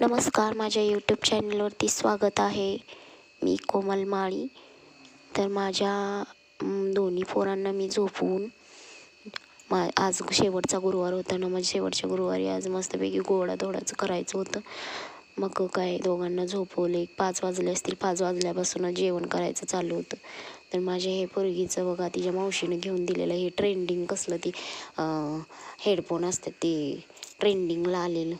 नमस्कार माझ्या यूट्यूब चॅनलवरती स्वागत आहे. मी कोमल माळी. तर माझ्या दोन्ही पोरांना मी झोपवून मा आज शेवटचा गुरुवार होता. ना माझ्या म्हणजे शेवटच्या गुरुवारी आज मस्तपैकी गोडा धोडाचं करायचं होतं. मग काय दोघांना झोपवले. एक पाच वाजले असतील. पाच वाजल्यापासून जेवण करायचं चालू होतं. तर माझ्या हे पोरगीचं बघा तिच्या मावशीनं घेऊन दिलेलं हे ट्रेंडिंग कसलं ती हेडफोन असतात ते ट्रेंडिंगला आलेलं.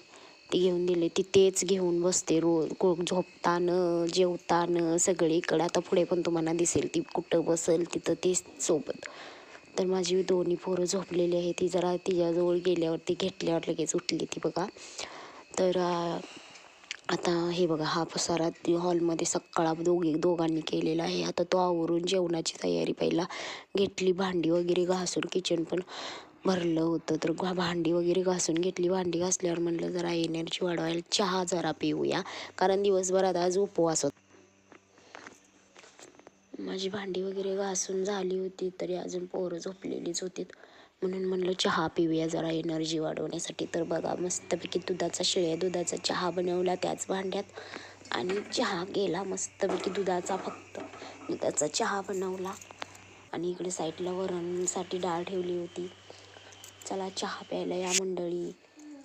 घेऊन दिले. ती तेच घेऊन बसते रोज को झोपतानं जेवतानं सगळीकडं आता पुढे पण तुम्हाला दिसेल ती कुठं बसेल तिथं तेच सोबत. तर माझी दोन्ही पोरं झोपलेली आहे ती जरा तिच्याजवळ गेल्यावरती घेतल्यावर लगेच उठली ती बघा. तर आता हे बघा हा पसारा ती हॉलमध्ये सकाळा दोघी दोघांनी केलेला आहे. आता तो आवरून जेवणाची तयारी पहिला घेतली भांडी वगैरे घासून किचन पण. भरलं होतं. तर घा- भांडी वगैरे घासून घेतली. भांडी घासल्यावर म्हणलं जरा एनर्जी वाढवायला चहा जरा पिऊया. कारण दिवसभरात आज उपवास होता. माझी भांडी वगैरे घासून झाली होती. तरी अजून पोरं झोपलेलीच होती म्हणून म्हणलं चहा पिऊया जरा एनर्जी वाढवण्यासाठी. तर बघा मस्तपैकी दुधाचा शिळ्या दुधाचा चहा बनवला त्याच भांड्यात. आणि चहा गेला मस्तपैकी दुधाचा फक्त. दुधाचा चहा बनवला. आणि इकडे साईडला वरणसाठी डाळ ठेवली होती. चला चहा प्यायला या मंडळी.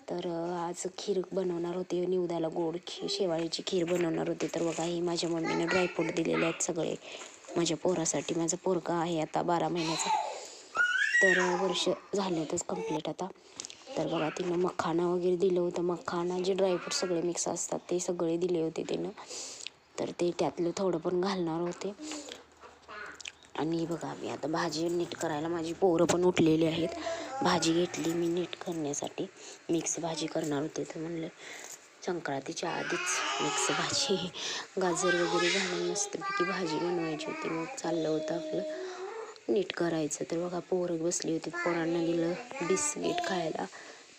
तर आज खीर बनवणार होते निवदाला गोड खीर शेवाळीची खीर बनवणार होते. तर बघा ही माझ्या मम्मीने ड्रायफ्रूट दिलेले आहेत सगळे. माझ्या पोरासाठी माझा पोरगा आहे आता बारा महिन्याचा. तर वर्ष झालेतच कंप्लीट आता. तर बघा तिनं मखाना वगैरे दिलं होतं. मखाना जे ड्रायफ्रूट सगळे मिक्स असतात ते सगळे दिले होते तिनं. तर ते त्यातलं थोडं पण घालणार होते. आणि बघा मी आता भाजी नीट करायला माझी पोरं पण उठलेली आहेत. भाजी घेतली मी नीट करण्यासाठी. मिक्स भाजी करणार होते तर म्हणलं संक्रांतीच्या आधीच मिक्स भाजी. गाजर वगैरे घालून मस्तपैकी भाजी बनवायची होती. मग चाललं होतं आपलं नीट करायचं. तर बघा पोरं बसली होती. पोरांना दिलं बिस्किट खायला.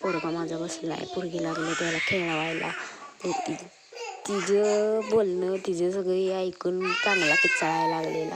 पोरगा माझा बसला आहे. पोरगी लागलं त्याला खेळवायला. ती तिचं बोलणं तिचं सगळं हे ऐकून चांगला किचाळायला लागलेला.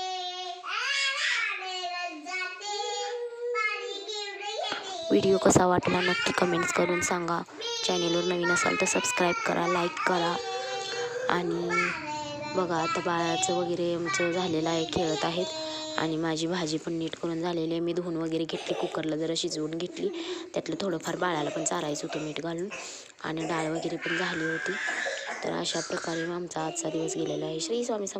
व्हिडिओ कसा वाटला नक्की कमेंट्स करून सांगा. चॅनेलवर नवीन असाल तर सबस्क्राईब करा लाईक करा. आणि बघा आता बाळाचं वगैरे आमचं झालेलं आहे खेळत आहेत. आणि माझी भाजी पण नीट करून झालेली आहे. मी धुवून वगैरे घेतली कुकरला जरा शिजवून घेतली. त्यातलं थोडंफार बाळाला पण चारायचं होतं मीठ घालून. आणि डाळ वगैरे पण झाली होती. तर अशा प्रकारे आमचा आजचा दिवस गेलेला आहे. श्री स्वामी सम